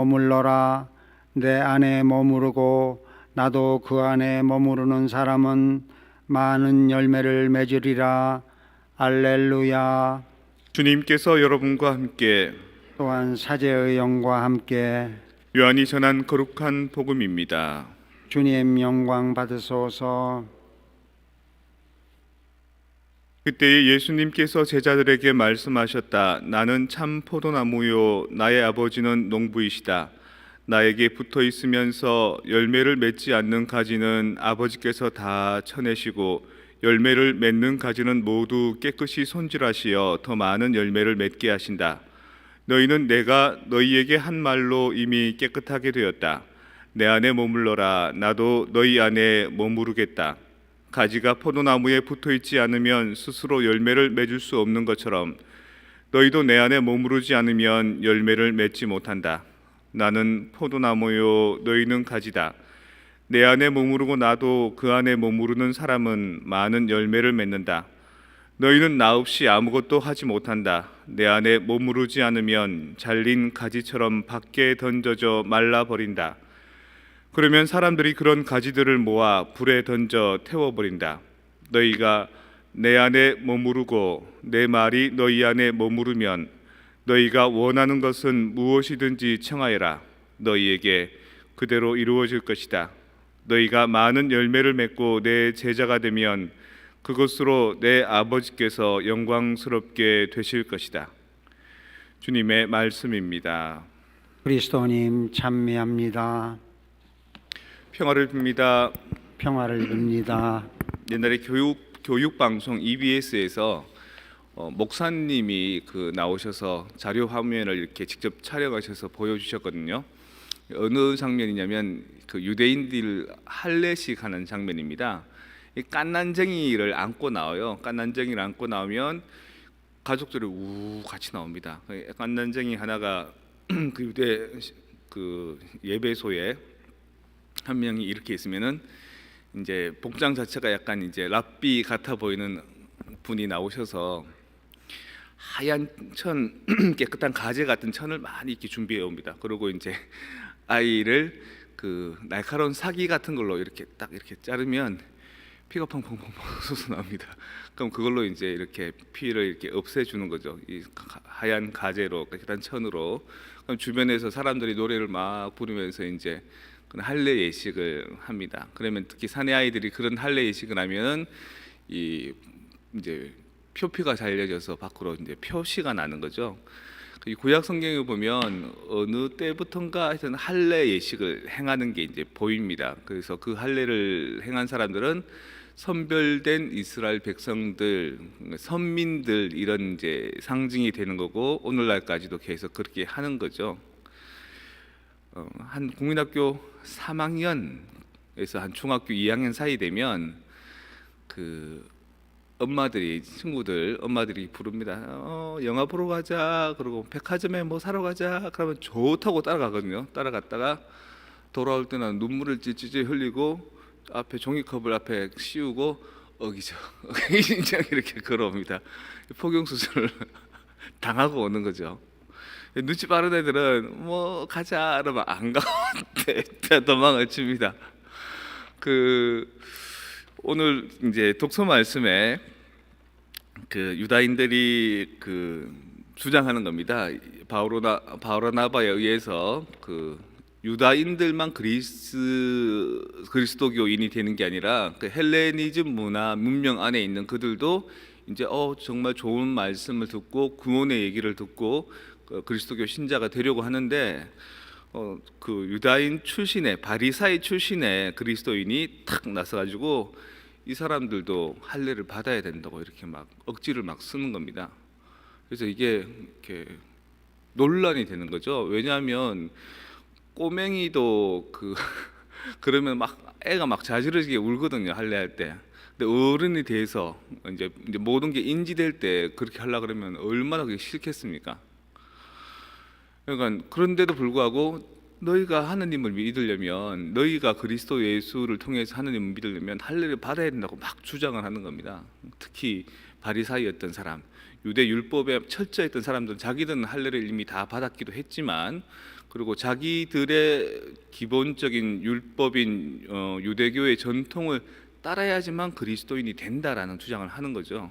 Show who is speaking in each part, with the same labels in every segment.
Speaker 1: 머물러라. 내 안에 머무르고 나도 그 안에 머무르는 사람은 많은 열매를 맺으리라. 알렐루야.
Speaker 2: 주님께서 여러분과 함께
Speaker 1: 또한 사제의 영과 함께
Speaker 2: 요한이 전한 거룩한 복음입니다.
Speaker 1: 주님 영광 받으소서
Speaker 2: 그때 예수님께서 제자들에게 말씀하셨다. 나는 참 포도나무요 나의 아버지는 농부이시다. 나에게 붙어 있으면서 열매를 맺지 않는 가지는 아버지께서 다 쳐내시고 열매를 맺는 가지는 모두 깨끗이 손질하시어 더 많은 열매를 맺게 하신다. 너희는 내가 너희에게 한 말로 이미 깨끗하게 되었다. 내 안에 머물러라. 나도 너희 안에 머무르겠다. 가지가 포도나무에 붙어 있지 않으면 스스로 열매를 맺을 수 없는 것처럼 너희도 내 안에 머무르지 않으면 열매를 맺지 못한다. 나는 포도나무요 너희는 가지다. 내 안에 머무르고 나도 그 안에 머무르는 사람은 많은 열매를 맺는다. 너희는 나 없이 아무것도 하지 못한다. 내 안에 머무르지 않으면 잘린 가지처럼 밖에 던져져 말라 버린다. 그러면 사람들이 그런 가지들을 모아 불에 던져 태워버린다. 너희가 내 안에 머무르고 내 말이 너희 안에 머무르면 너희가 원하는 것은 무엇이든지 청하여라. 너희에게 그대로 이루어질 것이다. 너희가 많은 열매를 맺고 내 제자가 되면 그것으로 내 아버지께서 영광스럽게 되실 것이다. 주님의 말씀입니다.
Speaker 1: 그리스도님 찬미합니다
Speaker 2: 평화를 빕니다.
Speaker 1: 평화를 빕니다
Speaker 2: 옛날에 교육 교육 방송 EBS에서 어, 목사님이 그 나오셔서 자료 화면을 이렇게 직접 촬영하셔서 보여주셨거든요. 어느 장면이냐면 그 유대인들 할례식 하는 장면입니다. 이 깐난쟁이를 안고 나와요. 깐난쟁이를 안고 나오면 가족들이 우 같이 나옵니다. 그 깐난쟁이 하나가 그 유대 그 예배소에 한 명이 이렇게 있으면은 이제 복장 자체가 약간 이제 랍비 같아 보이는 분이 나오셔서 하얀 천 깨끗한 가재 같은 천을 많이 이렇게 준비해 옵니다. 그리고 이제 아이를 그 날카로운 사기 같은 걸로 이렇게 딱 이렇게 자르면 피가 펑펑펑펑 솟아 나옵니다. 그럼 그걸로 이제 이렇게 피를 이렇게 없애주는 거죠. 이 가- 하얀 가재로 깨끗한 천으로. 그럼 주변에서 사람들이 노래를 막 부르면서 이제 그런 할례 예식을 합니다. 그러면 특히 사내 아이들이 그런 할례 예식을 하면은 이 이제 표피가 잘려져서 밖으로 이제 표시가 나는 거죠. 이 구약 성경에 보면 어느 때부턴가 하여튼 할례 예식을 행하는 게 이제 보입니다. 그래서 그 할례를 행한 사람들은 선별된 이스라엘 백성들, 선민들 이런 이제 상징이 되는 거고 오늘날까지도 계속 그렇게 하는 거죠. 어, 한 국민학교 3학년에서 한 중학교 2학년 사이 되면 그 엄마들이 친구들 엄마들이 부릅니다. 어, 영화 보러 가자. 그리고 백화점에 뭐 사러 가자. 그러면 좋다고 따라가거든요. 따라갔다가 돌아올 때는 눈물을 찔찔 흘리고 앞에 종이컵을 앞에 씌우고 어기죠. 어기진장 이렇게 걸어옵니다. 포경 수술을 당하고 오는 거죠. 눈치 빠른 애들은 뭐 가자 그러면 안 가고 도망을 칩니다. 그 오늘 이제 독서 말씀에 그 유다인들이 그 주장하는 겁니다. 바오로나 바오로나바에 의해서 그 유다인들만 그리스 그리스도교인이 되는 게 아니라 그 헬레니즘 문화 문명 안에 있는 그들도 이제 어 정말 좋은 말씀을 듣고 구원의 얘기를 듣고 그 그리스도교 신자가 되려고 하는데 어, 그 유다인 출신의 바리사이 출신의 그리스도인이 탁 나서가지고 이 사람들도 할례를 받아야 된다고 이렇게 막 억지를 막 쓰는 겁니다. 그래서 이게 이렇게 논란이 되는 거죠. 왜냐하면 꼬맹이도 그 그러면 막 애가 막 자지러지게 울거든요 할례할 때. 근데 어른이 돼서 이제, 이제 모든 게 인지될 때 그렇게 하려 그러면 얼마나 그게 싫겠습니까? 그러니까 그런데도 불구하고 너희가 하나님을 믿으려면 너희가 그리스도 예수를 통해서 하나님을 믿으려면 할례를 받아야 된다고 막 주장을 하는 겁니다. 특히 바리사이였던 사람, 유대 율법에 철저했던 사람들은 자기들은 할례를 이미 다 받았기도 했지만 그리고 자기들의 기본적인 율법인 어, 유대교의 전통을 따라야지만 그리스도인이 된다라는 주장을 하는 거죠.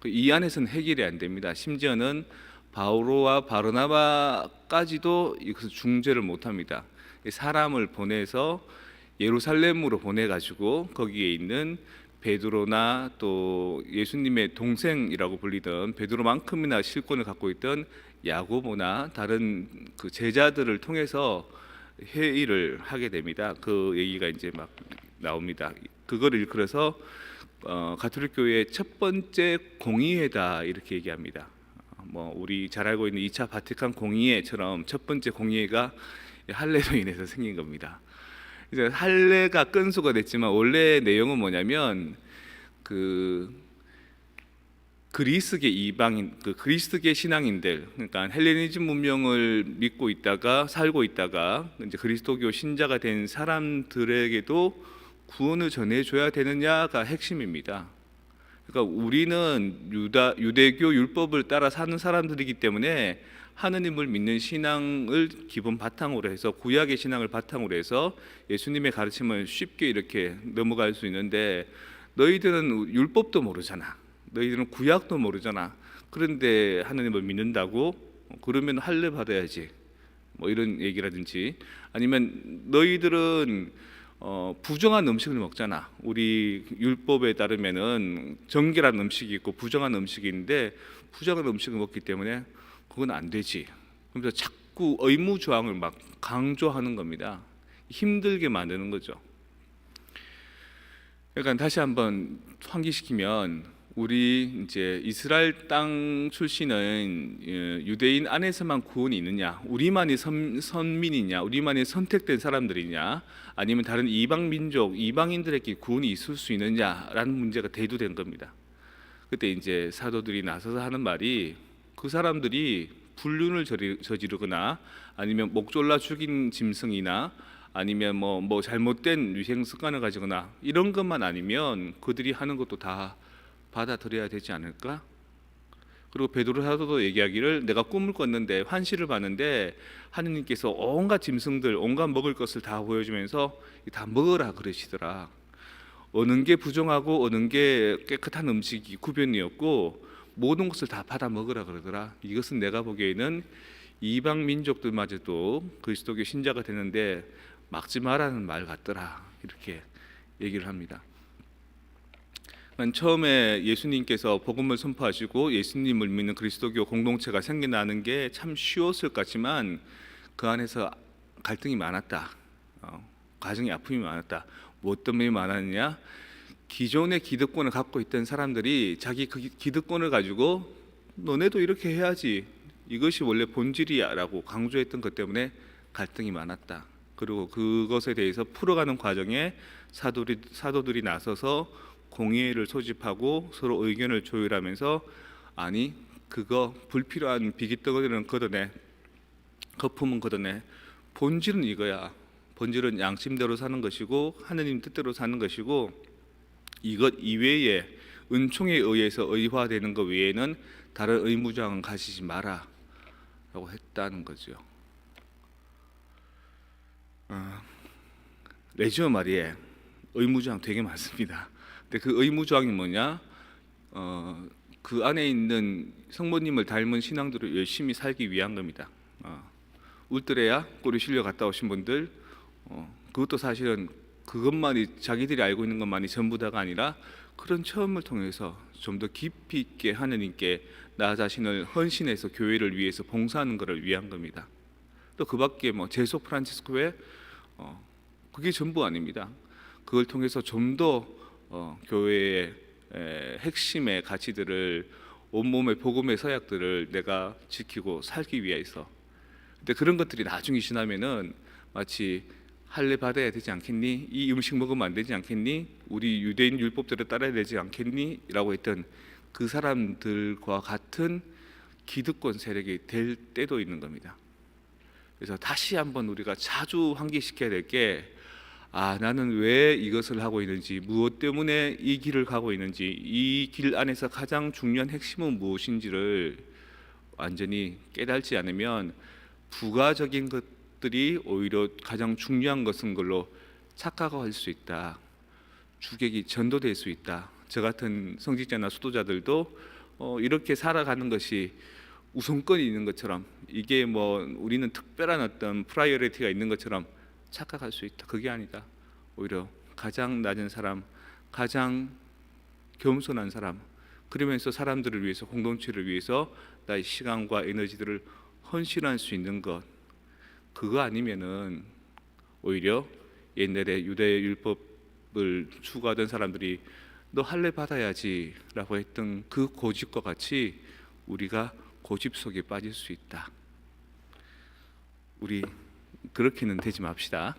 Speaker 2: 그이 안에서는 해결이 안 됩니다. 심지어는 바오로와 바르나바까지도 이것을 중재를 못 합니다. 사람을 보내서 예루살렘으로 보내 가지고 거기에 있는 베드로나 또 예수님의 동생이라고 불리던 베드로만큼이나 실권을 갖고 있던 야고보나 다른 그 제자들을 통해서 회의를 하게 됩니다. 그 얘기가 이제 막 나옵니다. 그거를 일컬어서 어, 가톨릭 교회의 첫 번째 공의회다 이렇게 얘기합니다. 뭐 우리 잘 알고 있는 2차 바티칸 공의회처럼 첫 번째 공의회가 할례로 인해서 생긴 겁니다. 이제 할례가 끈수가 됐지만 원래 내용은 뭐냐면 그 그리스계 이방인 그 그리스계 신앙인들 그러니까 헬레니즘 문명을 믿고 있다가 살고 있다가 이제 그리스도교 신자가 된 사람들에게도 구원을 전해줘야 되느냐가 핵심입니다. 그러니까 우리는 유다 유대교 율법을 따라 사는 사람들이기 때문에 하느님을 믿는 신앙을 기본 바탕으로 해서 구약의 신앙을 바탕으로 해서 예수님의 가르침을 쉽게 이렇게 넘어갈 수 있는데 너희들은 율법도 모르잖아. 너희들은 구약도 모르잖아. 그런데 하느님을 믿는다고 그러면 할례 받아야지. 뭐 이런 얘기라든지 아니면 너희들은 어, 부정한 음식을 먹잖아. 우리 율법에 따르면은 정결한 음식이 있고 부정한 음식이 있는데 부정한 음식을 먹기 때문에 그건 안 되지. 그래서 자꾸 의무 조항을 막 강조하는 겁니다. 힘들게 만드는 거죠. 그러니까 다시 한번 환기시키면 우리 이제 이스라엘 땅 출신은 예, 유대인 안에서만 구원이 있느냐, 우리만이 선, 선민이냐, 우리만이 선택된 사람들이냐, 아니면 다른 이방 민족, 이방인들에게 구원이 있을 수 있느냐라는 문제가 대두된 겁니다. 그때 이제 사도들이 나서서 하는 말이 그 사람들이 불륜을 저지르거나 아니면 목 졸라 죽인 짐승이나 아니면 뭐, 뭐 잘못된 위생 습관을 가지거나 이런 것만 아니면 그들이 하는 것도 다 받아들여야 되지 않을까? 그리고 베드로 사도도 얘기하기를 내가 꿈을 꿨는데 환시를 봤는데 하느님께서 온갖 짐승들 온갖 먹을 것을 다 보여주면서 다 먹으라 그러시더라. 어느 게 부정하고 어느 게 깨끗한 음식이 구별이었고 모든 것을 다 받아 먹으라 그러더라. 이것은 내가 보기에는 이방 민족들마저도 그리스도교 신자가 되는데 막지 마라는 말 같더라. 이렇게 얘기를 합니다. 처음에 예수님께서 복음을 선포하시고 예수님을 믿는 그리스도교 공동체가 생겨나는 게 참 쉬웠을 것 같지만 그 안에서 갈등이 많았다. 어, 가정의 아픔이 많았다. 무엇 때문에 많았느냐? 기존의 기득권을 갖고 있던 사람들이 자기 그 기득권을 가지고 너네도 이렇게 해야지. 이것이 원래 본질이야라고 강조했던 것 때문에 갈등이 많았다. 그리고 그것에 대해서 풀어가는 과정에 사도들이, 사도들이 나서서 공의회를 소집하고 서로 의견을 조율하면서 아니 그거 불필요한 비기덩어리는 걷어내 거품은 걷어내 본질은 이거야 본질은 양심대로 사는 것이고 하느님 뜻대로 사는 것이고 이것 이외에 은총에 의해서 의화되는 것 외에는 다른 의무장은 가지지 마라 라고 했다는 거죠. 어, 레지오 마리에 의무장 되게 많습니다. 근데 그 의무 조항이 뭐냐? 어, 그 안에 있는 성모님을 닮은 신앙들을 열심히 살기 위한 겁니다. 어, 울드레야 꼬리 실려 갔다 오신 분들, 어, 그것도 사실은 그것만이 자기들이 알고 있는 것만이 전부 다가 아니라 그런 체험을 통해서 좀 더 깊이 있게 하느님께 나 자신을 헌신해서 교회를 위해서 봉사하는 것을 위한 겁니다. 또 그 밖에 뭐 제소 프란치스코의 어, 그게 전부 아닙니다. 그걸 통해서 좀 더 어, 교회의 에, 핵심의 가치들을 온몸의 복음의 서약들을 내가 지키고 살기 위해서. 근데 그런 것들이 나중에 지나면은 마치 할례 받아야 되지 않겠니? 이 음식 먹으면 안 되지 않겠니? 우리 유대인 율법대로 따라야 되지 않겠니? 라고 했던 그 사람들과 같은 기득권 세력이 될 때도 있는 겁니다. 그래서 다시 한번 우리가 자주 환기시켜야 될 게 아, 나는 왜 이것을 하고 있는지, 무엇 때문에 이 길을 가고 있는지, 이 길 안에서 가장 중요한 핵심은 무엇인지를 완전히 깨달지 않으면 부가적인 것 것들이 오히려 가장 중요한 것인 걸로 착각할 수 있다. 주객이 전도될 수 있다. 저 같은 성직자나 수도자들도 어, 이렇게 살아가는 것이 우선권이 있는 것처럼 이게 뭐 우리는 특별한 어떤 프라이어리티가 있는 것처럼 착각할 수 있다. 그게 아니다. 오히려 가장 낮은 사람, 가장 겸손한 사람, 그러면서 사람들을 위해서 공동체를 위해서 나의 시간과 에너지들을 헌신할 수 있는 것 그거 아니면은 오히려 옛날에 유대 율법을 추구하던 사람들이 너 할례 받아야지라고 했던 그 고집과 같이 우리가 고집 속에 빠질 수 있다. 우리 그렇게는 되지 맙시다.